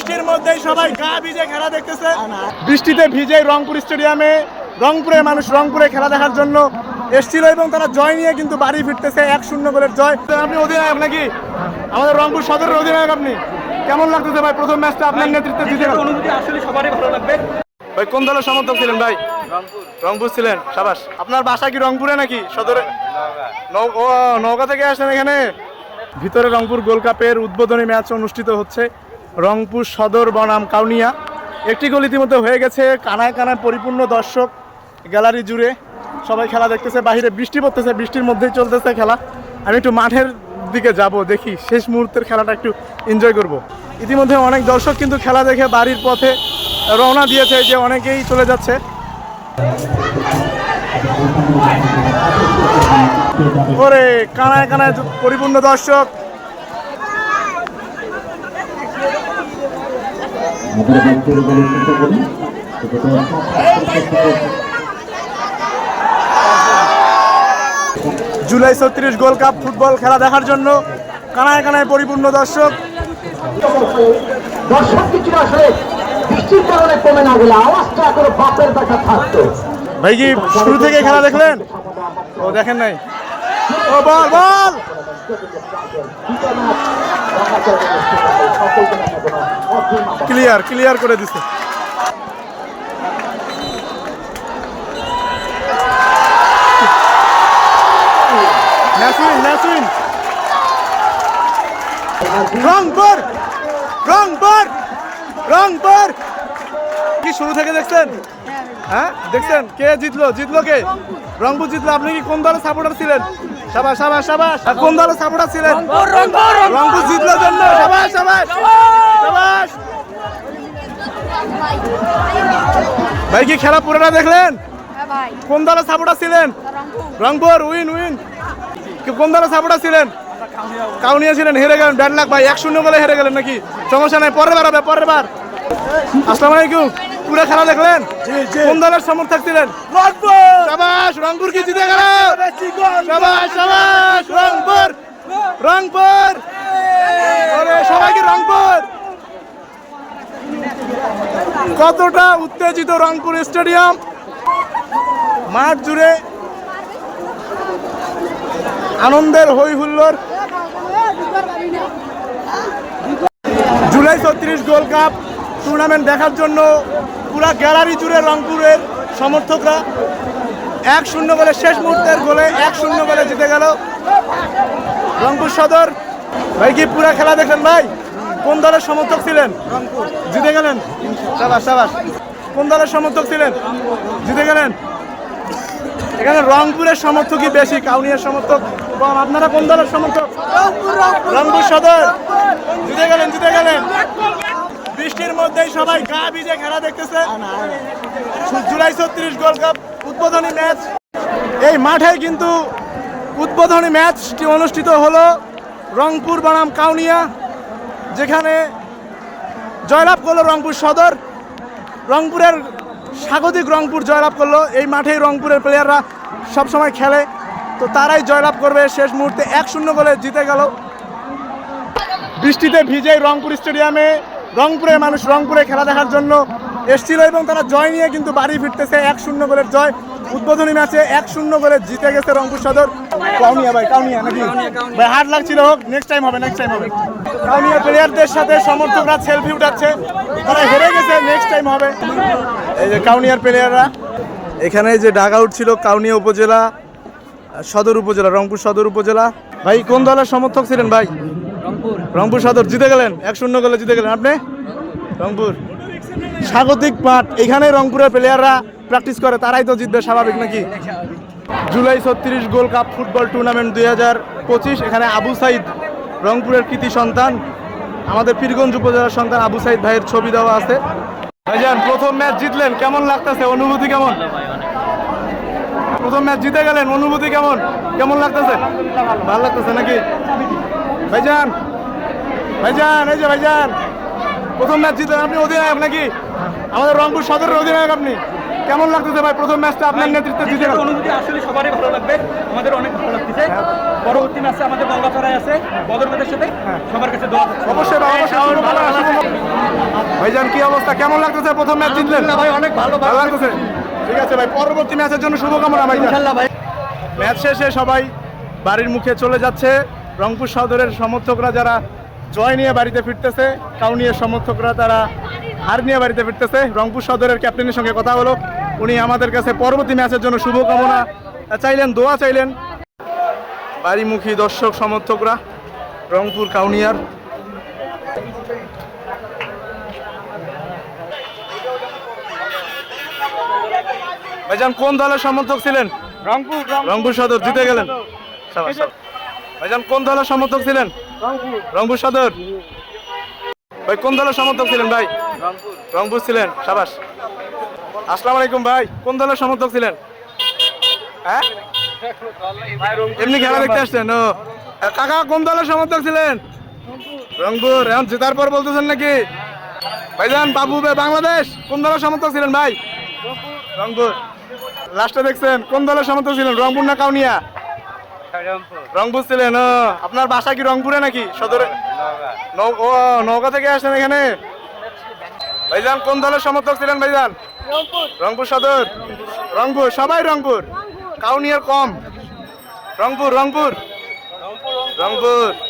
বৃষ্টির মধ্যেই সবাই গা ভিজে খেলা দেখতেছে। বৃষ্টিতে ভিজে রংপুর স্টেডিয়ামে রংপুরের মানুষ রংপুরে খেলা দেখার জন্য এসেছিল এবং তারা জয় নিয়ে কিন্তু বাড়ি ফিরতেছে এক শূন্য গোলের জয়। আপনি অধিনায়ক নাকি? আমাদের রংপুর সদরের অধিনায়ক আপনি। কেমন লাগতেছে ভাই প্রথম ম্যাচটা আপনার নেতৃত্বে জিতে অনুভূতি আসলে সবারই ভালো লাগবে। ভাই কোন দলের সমর্থক ছিলেন ভাই? রংপুর। ছিলেন। সাবাস আপনার বাসা কি রংপুরে নাকি? সদরে ও নৌকা থেকে আসেন এখানে? ভিতরে রংপুর গোল্ড কাপের উদ্বোধনী ম্যাচ অনুষ্ঠিত হচ্ছে। রংপুর সদর বনাম কাউনিয়া। একটি গোল ইতিমধ্যে হয়ে গেছে, কানায় কানায় পরিপূর্ণ দর্শক গ্যালারি জুড়ে। সবাই খেলা দেখতেছে বাইরে বৃষ্টি পড়তেছে, বৃষ্টির মধ্যেই চলতেছে খেলা। আমি একটু মাঠের দিকে যাব, দেখি শেষ মুহূর্তের খেলাটা একটু এনজয় করব। ইতিমধ্যে অনেক দর্শক কিন্তু খেলা দেখে বাড়ির পথে রওনা দিয়েছে যে অনেকেই চলে যাচ্ছে। ওরে, কানায় কানায় পরিপূর্ণ দর্শক। আমাদের বাড়িতে বলে চিন্তা করি জুলাই ছত্রিশ গোল্ড কাপ ফুটবল খেলা দেখার জন্য কানায় কানায় পরিপূর্ণ দর্শক। দর্শক কিছু আসলে বৃষ্টির কারণে কমে না গেলে আওয়াজটা করে বাপের দেখা থাকতো ভাই কি শুরু থেকে খেলা দেখলেন? ও দেখেন নাই। ও বল বল। ক্লিয়ার ক্লিয়ার করে দিছে। রংপুর রংপুর রংপুর কি শুরু থেকে দেখছেন? হ্যাঁ দেখছেন? কে জিতলো? জিতলো কে? রংপুর। জিতলো। আপনি কি কোন দলের সাপোর্টার ছিলেন? সাবাস সাবাস সাবাস। আর কোন দলের সাপোর্টার ছিলেন? রংপুর জিতলো জন্য। সাবাস সাবাস। সাবাস। ভাই কি খেলা পুরোটা দেখলেন? হ্যাঁ কোন দলের সাপোর্টার ছিলেন? রংপুর। Win win. কি কোন দলের সাপোর্টার ছিলেন? কাউনিয়া ছিলেন হেরে গেলেন। ব্যাড লাখ ভাই এক শূন্য বলে হেরে গেলেন নাকি? সমস্যা নাই পরের বার হবে পরের বার। আসসালামু আলাইকুম। পুরো খেলা দেখলেন? কোন দলের সমর্থক ছিলেন সাবাস রংপুর কি জিতে গেল? সাবাস সাবাস রংপুর। রংপুর। আরে সবাই কি রংপুর? কতটা উত্তেজিত রংপুর স্টেডিয়াম? মাঠ জুড়ে আনন্দের হই হুল্লোড় জুলাই ছত্রিশ গোল্ড কাপ টুর্নামেন্ট দেখার জন্য পুরা গ্যালারি জুড়ে রংপুরের সমর্থকরা এক শূন্য গোলে শেষ মুহূর্তের গোলে এক শূন্য গোলে জিতে গেল রংপুর সদর। ভাই, কি পুরা খেলা দেখলেন ভাই? কোন দলের সমর্থক ছিলেন? জিতে গেলেন? সাবাস সাবাস। কোন দলের সমর্থক ছিলেন? জিতে গেলেন? এখানে রংপুরের সমর্থকই বেশি, কাউনিয়ার সমর্থক আপনারা কোন দলের সমর্থক? রংপুর সদর। জিতে গেলেন? বৃষ্টির মধ্যেই সবাই গা ভিজে খেলা দেখতেছে। জুলাই ছত্রিশ গোল্ড কাপ উদ্বোধনী ম্যাচ। এই মাঠে কিন্তু উদ্বোধনী ম্যাচটি অনুষ্ঠিত হলো রংপুর বনাম কাউনিয়া, যেখানে জয়লাভ করল রংপুর সদর। রংপুরের স্বাগতিক রংপুর জয়লাভ করল। এই মাঠেই রংপুরের প্লেয়াররা সবসময় খেলে। তো তারাই জয়লাভ করবে। শেষ মুহূর্তে এক শূন্য গোলে জিতে গেল। বৃষ্টিতে ভিজে রংপুর স্টেডিয়ামে রংপুরের মানুষ রংপুরে খেলা দেখার জন্য এসছিল এবং তারা জয় নিয়ে কিন্তু বাড়ি ফিরতেছে, এক শূন্য গোলের জয়। উদ্বোধনী ম্যাচে এক শূন্য গোলে জিতে গেছে রংপুর সদর। কাউনিয়া ভাই, কাউনিয়া নাকি? ভাই, হার্ড লাগছিল হোক নেক্সট টাইম হবে নেক্সট টাইম হবে। কাউনিয়া প্লেয়ারদের সাথে সমর্থকরা সেলফি উঠাচ্ছে। তারা হেরে গেছে নেক্সট টাইম হবে। এই যে কাউনিয়ার প্লেয়াররা এখানে যে ডাক আউট ছিল কাউনিয়া উপজেলা, সদর উপজেলা, রংপুর সদর উপজেলা। ভাই, কোন দলের সমর্থক ছিলেন ভাই? রংপুর। সদর, জিতে গেলেন। এক শূন্য গোলে জিতে গেলেন। আপনি? রংপুর। স্বাগতিক মাঠ এখানে রংপুরের প্লেয়াররা প্র্যাকটিস করে, তারাই তো জিতবে, স্বাভাবিক নাকি? জুলাই ছত্রিশ গোল্ড কাপ ফুটবল টুর্নামেন্ট দুই হাজার পঁচিশ। এখানে আবু সাইদ, রংপুরের কৃতি সন্তান। আমাদের পীরগঞ্জ উপজেলার সন্তান আবু সাইদ ভাইয়ের ছবি দেওয়া আছে। ভাইজান, প্রথম ম্যাচ জিতলেন। কেমন লাগতেছে? অনুভূতি কেমন? প্রথম ম্যাচ জিতে গেলেন। অনুভূতি কেমন? কেমন লাগতেছে? ভালো লাগতেছে নাকি? ভাইজান ভাইজান এই যে ভাইজান। প্রথম ম্যাচ জিতে আপনি অধিনায়ক নাকি? আমাদের রংপুর সদরের অধিনায়ক আপনি। কেমন লাগতেছে ভাই প্রথম ম্যাচটা আপনার নেতৃত্বে জিতে গেল অনুভূতি আসলে সবারই ভালো লাগবে। আমাদের অনেক ভালো লাগতেছে। পরবর্তী ম্যাচে আমাদের গঙ্গাচড়ায় আছে বদরবাদের সাথে। সবার কাছে দোয়া অবশ্যই অবশ্যই শুভ কামনা। ভাইজান কি অবস্থা? কেমন লাগতেছে প্রথম ম্যাচ জিতলেন? ভাই অনেক ভালো ভালো। লাগতেছে? ঠিক আছে ভাই পরবর্তী ম্যাচের জন্য শুভকামনা ভাই ইনশাল্লাহ ভাই। ম্যাচ শেষে সবাই বাড়ির মুখে চলে যাচ্ছে। রংপুর সদরের সমর্থকরা যারা জয় নিয়ে বাড়িতে ফিরতেছে। কাউনিয়ার সমর্থকরা তারা হার নিয়ে বাড়িতে ফিরতেছে। রংপুর সদরের ক্যাপ্টেনের সঙ্গে কথা হলো। উনি আমাদের কাছে পরবর্তী ম্যাচের জন্য শুভকামনা চাইলেন দোয়া চাইলেন। বাড়িমুখী দর্শক সমর্থকরা রংপুর কাউনিয়ার। ভাইজান কোন দলের সমর্থক ছিলেন? রংপুর রংপুর। সদর জিতে গেলেন। ভাইজান কোন দলের সমর্থক ছিলেন? রংপুর সদর। ভাই, কোন দলের সমর্থক ছিলেন ভাই? রংপুর ছিলেন, সাবাস। আসসালামু আলাইকুম ভাই, কোন দলের সমর্থক ছিলেন? হ্যাঁ? এমনি খেলা দেখতে আসছেন, ও। কাকা, কোন দলের সমর্থক ছিলেন? রংপুর। এখন জেতার পর বলতেছেন নাকি? ভাইজান, বাবু বাংলাদেশ, কোন দলের সমর্থক ছিলেন ভাই? রংপুর। লাস্টে দেখছেন, কোন দলের সমর্থক ছিলেন? রংপুর না কাউনিয়া? রংপুর। ছিলেন আপনার বাসা কি রংপুরে নাকি? সদরে নৌ- ও নৌকা থেকে আসেন এখানে? ভাইজান কোন দলের সমর্থক ছিলেন ভাইজান? রংপুর। সদর। রংপুর সবাই রংপুর। কাউনিয়ার কম। রংপুর রংপুর। রংপুর।